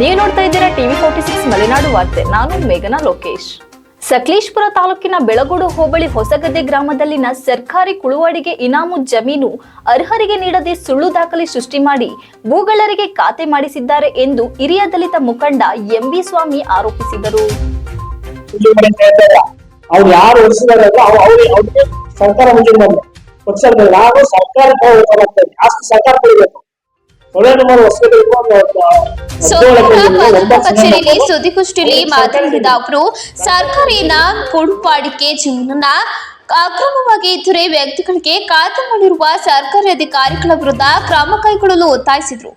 ನೀವು ನೋಡ್ತಾ ಇದ್ದೀರಾ ಟಿವಿ ಫೋರ್ಟಿ ಸಿಕ್ಸ್ ಮಲೆನಾಡು ವಾರ್ತೆ. ನಾನು ಮೇಘನಾ ಲೋಕೇಶ್. ಸಕಲೇಶ್ಪುರ ತಾಲೂಕಿನ ಬೆಳಗೋಡು ಹೋಬಳಿ ಹೊಸಗದ್ದೆ ಗ್ರಾಮದಲ್ಲಿನ ಸರ್ಕಾರಿ ಕುಳುವಾಡಿಗೆ ಇನಾಮು ಜಮೀನು ಅರ್ಹರಿಗೆ ನೀಡದೆ ಸುಳ್ಳು ದಾಖಲೆ ಸೃಷ್ಟಿ ಮಾಡಿ ಭೂಗಳರಿಗೆ ಖಾತೆ ಮಾಡಿಸಿದ್ದಾರೆ ಎಂದು ಹಿರಿಯ ದಲಿತ ಮುಖಂಡ ಎಂಬಿ ಸ್ವಾಮಿ ಆರೋಪಿಸಿದರು. ಸರ್ಕಾರ ಸರ್ಕಾರ ಸರ್ಕಾರ ಕೊಡಬೇಕು. ಸೋಮವಾರ ಕಚೇರಿಯಲ್ಲಿ ಸುದ್ದಿಗೋಷ್ಠಿಯಲ್ಲಿ ಮಾತನಾಡಿದ ಅವರು ಸರ್ಕಾರಿನ ಕೊಡುಪಾಡಿಕೆ ಜೀವನ ಅಕ್ರಮವಾಗಿ ಇತರೆ ವ್ಯಕ್ತಿಗಳಿಗೆ ಖಾತೆ ಮಾಡಿರುವ ಸರ್ಕಾರಿ ಅಧಿಕಾರಿಗಳ ವಿರುದ್ಧ ಕ್ರಮ ಕೈಗೊಳ್ಳಲು ಒತ್ತಾಯಿಸಿದರು.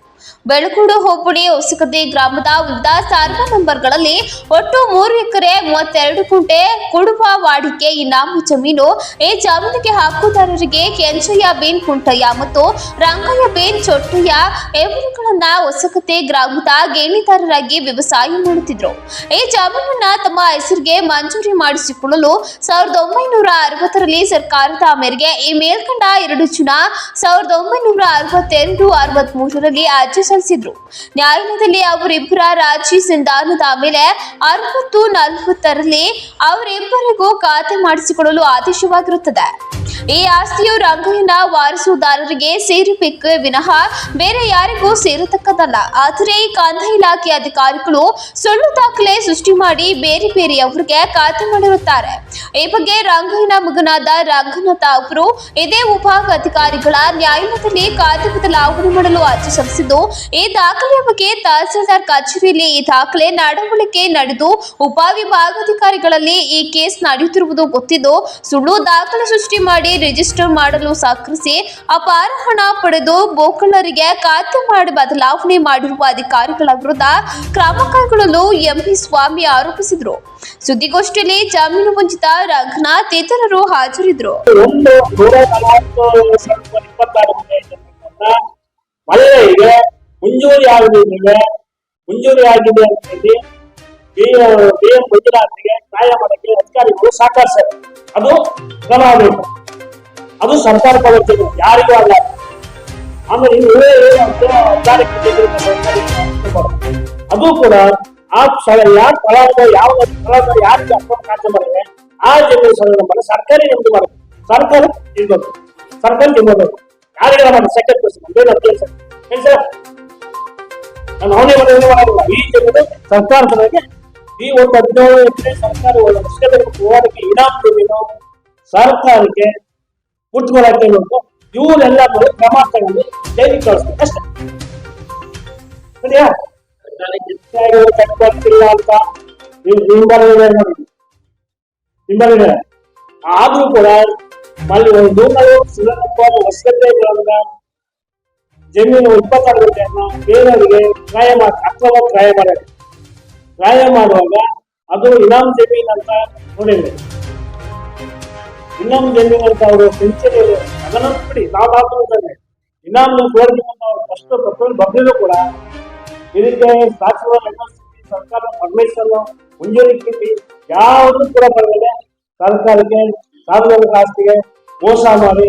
ಬೆಳಕೂಡು ಹೋಬಳಿ ಒಸಕತೆ ಗ್ರಾಮದ ವಿವಿಧ ಸಾರ್ವ ನಂಬರ್ಗಳಲ್ಲಿ ಒಟ್ಟು ಮೂರು ಎಕರೆ ಮೂವತ್ತೆರಡು ಕುಂಟೆ ಕುಡುಬ ವಾಡಿಕೆ ಇನಾಮು ಜಮೀನು ಈ ಜಮೀನಿಗೆ ಹಕ್ಕುದಾರರಿಗೆ ಕೆಂಚಯ್ಯ ಬೇನ್ ಕುಂಟಯ್ಯ ಮತ್ತು ರಂಗಯ್ಯ ಬೇನ್ ಚೊಟ್ಟಯ್ಯ ಇವರುಗಳನ್ನ ಹೊಸಕತೆ ಗ್ರಾಮದ ಗೇಣಿದಾರರಾಗಿ ವ್ಯವಸಾಯ ಮಾಡುತ್ತಿದ್ರು. ಈ ಜಮೀನನ್ನ ತಮ್ಮ ಹೆಸರಿಗೆ ಮಂಜೂರಿ ಮಾಡಿಸಿಕೊಳ್ಳಲು ಸಾವಿರದ ಒಂಬೈನೂರ ಅರವತ್ತರಲ್ಲಿ ಸರ್ಕಾರದ ಮೇರೆಗೆ ಈ ಮೇಲ್ಕಂಡ ಎರಡು ಜನ ಸಾವಿರದ ಒಂಬೈನೂರ ಅರವತ್ತೆರಡು, ಅರವತ್ಮೂರರಲ್ಲಿ ಅರ್ಜಿ ಸಲ್ಲಿಸಿದ್ರು ನ್ಯಾಯಾಲಯದಲ್ಲಿ ಅವರಿಬ್ಬರ ರಾಜಿ ಸಂಧಾನದ ಮೇಲೆ ಅರವತ್ತು ನಲವತ್ತರಲ್ಲಿ ಅವರಿಬ್ಬರಿಗೂ ಖಾತೆ ಮಾಡಿಸಿಕೊಳ್ಳಲು ಆದೇಶವಾಗಿರುತ್ತದೆ. ಈ ಆಸ್ತಿಯು ರಂಗಯ್ಯನ ವಾರಸುದಾರರಿಗೆ ಸೇರಬೇಕು ವಿನಃ ಬೇರೆ ಯಾರಿಗೂ ಸೇರತಕ್ಕದಲ್ಲ ಆದರೆ ಈ ಕಂದಾಯ ಇಲಾಖೆ ಅಧಿಕಾರಿಗಳು ಸುಳ್ಳು ದಾಖಲೆ ಸೃಷ್ಟಿ ಮಾಡಿ ಬೇರೆ ಬೇರೆಯವರಿಗೆ ಖಾತೆ ಮಾಡಿರುತ್ತಾರೆ. ಈ ಬಗ್ಗೆ ರಂಗಯ್ಯನ ಮಗನಾದ ರಂಗನಾಥ ಅವರು, ಇದೇ ವಿಭಾಗ ಅಧಿಕಾರಿಗಳ ನ್ಯಾಯಾಲಯದಲ್ಲಿ ಖಾತೆ ಬದಲಾವಣೆ ಮಾಡಲು ಅರ್ಜಿ ಸಲ್ಲಿಸಿದ್ದು, ಈ ದಾಖಲೆಯ ಬಗ್ಗೆ ತಹಸೀಲ್ದಾರ್ ಕಚೇರಿಯಲ್ಲಿ ಈ ದಾಖಲೆ ನಡವಳಿಕೆ ನಡೆದು ಉಪವಿಭಾಗಾಧಿಕಾರಿಗಳಲ್ಲಿ ಈ ಕೇಸ್ ನಡೆಯುತ್ತಿರುವುದು ಗೊತ್ತಿದ್ದು, ಸುಳ್ಳು ದಾಖಲೆ ಸೃಷ್ಟಿ ಮಾಡಿ ರಿಜಿಸ್ಟರ್ ಮಾಡಲು ಸಹಕರಿಸಿ ಅಪಾರ ಹಣ ಪಡೆದು ಬೋಕಳ್ಳರಿಗೆ ಖಾತೆ ಮಾಡಿ ಬದಲಾವಣೆ ಮಾಡಿರುವ ಅಧಿಕಾರಿಗಳ ವಿರುದ್ಧ ಕ್ರಮ ಕೈಗೊಳ್ಳಲು ಎಂಪಿ ಸ್ವಾಮಿ ಆರೋಪಿಸಿದರು. ಸುದ್ದಿಗೋಷ್ಠಿಯಲ್ಲಿ ಜಾಮೀನು ವಂಚಿತ ರಘುನಾಥ್ ಇತರರು ಹಾಜರಿದ್ದರು. ಒಂದು ನೂರ ಗುಂಟೆ ಜಮೀನನ್ನ ಮುಂಜೂರಿ ಆಗಿದೆ ಮುಂಜೂರಿ ಆಗಿದೆ ಅಂತ ಹೇಳಿ ಬಿ ಬಿ ಎಂ ಮಂಜುನಾಥ್ಗೆ ನ್ಯಾಯ ಮಾಡಕ್ಕೆ ಅಧಿಕಾರಿಗಳು ಸಹಕರಿಸ್ತಾರೆ ಅದು ಕ್ರಮ ಅದು ಸರ್ಕಾರ ಕೊಡುತ್ತೆ ಯಾರಿಗೂ ಅಲ್ಲ. ಆಮೇಲೆ ಇವರೇ. ಅದು ಕೂಡ ಆ ಯಾರು ಫಲಾನುಭವಿ ಯಾವ ಫಲಾನುಭವಿ ಯಾರಿಗೆ ಅಕೌಂಟ್ ಖಾತೆ ಮಾಡಿದ್ರೆ, ಆ ಜಮೀನು ಸರ್ವೆ ನಂಬರ್ ಸರ್ಕಾರಿ ನಮ್ದು ಮಾಡಬೇಕು ಸರ್ಕಾರ ತಿನ್ಬೋದು ಸರ್ಕಾರ ತಿನ್ಬೇಕು ಯಾರಿಗಾರ ಮಾಡಿ ಸೆಕೆಂಡ್ ಪರ್ಸನ್ ಸರ್ ಹೇಳಿ ಸರ್? ನಾನು ಅವನೇ ಮನೆಯಲ್ಲಿ ಮಾಡಲ್ಲ ಈ ಜಮೀನು ಸರ್ಕಾರ ಮನೆಗೆ ಈ ಒಂದು ಹದಿನೇಳು ಎಕರೆ ಸರ್ಕಾರ ವರ್ಷದ ಹೋರಾಟಕ್ಕೆ ಇನಾಮ್ ಜಮೀನು ಸರ್ಕಾರಕ್ಕೆ ಮುಟ್ಕೊಳಕ್ಕೆ ಉಂಟು ಇವರೆಲ್ಲ ಕ್ರಮ ತಗೊಂಡು ಜೈಲಿಗೆ ಕಳಿಸ್ಬೇಕು ಅಷ್ಟೇ. ಸರಿಯಾ? ಕಟ್ಕೊಳ್ತಿಲ್ಲ ಅಂತ ನೀವು ಹಿಂಬಾಲಿದೆ ನೋಡಿ. ಹಿಂಬಲಿದೆ. ಆದ್ರೂ ಕೂಡ ಮಲ್ಲಿ ಒಂದು ನೂರ ಸುಲಭ ಹೊಸಗದ್ದೆ ಗ್ರಾಮದ ಜಮೀನು ಇಪ್ಪತ್ತಾರು ಗಂಟೆಯನ್ನ ಬೇರೆಯವರಿಗೆ ಕ್ರಾಯ ಮಾಡಿ ಅಕ್ರಮ ಕ್ರಾಯ ಮಾಡಿದೆ. ಕ್ರಾಯ ಮಾಡುವಾಗ ಅದು ಇನಾಮ್ ಜಮೀನ್ ಅಂತ ನೋಡಿದ್ರೆ ಇನಾಮ್ ಜಮೀನ್ ಅಂತ ಅವರು ಪಿಂಚಣಿ ಅದನ್ನ ಬಿಡಿ, ನಾವು ಹಾಕುವುದನ್ನೇ ಇನಾಮ್ ತೋರಿಸಿಕೊಂಡು ಫಸ್ಟ್ ಪ್ರಪೋಸಲ್ ಬಂದಿದ್ರು ಕೂಡ ಇದಕ್ಕೆ ಯೂನಿವರ್ಸಿಟಿ ಸರ್ಕಾರ ಪರ್ಮಿಷನ್ ಮುಂಜೂರಿ ಕಿಟ್ಟಿ ಯಾವುದೂ ಕೂಡ ಬರಲಿಲ್ಲ ಸರ್ಕಾರಕ್ಕೆ ಸಾರ್ವಜನಿಕ ಆಸ್ತಿಗೆ ಮೋಸ ಮಾಡಿ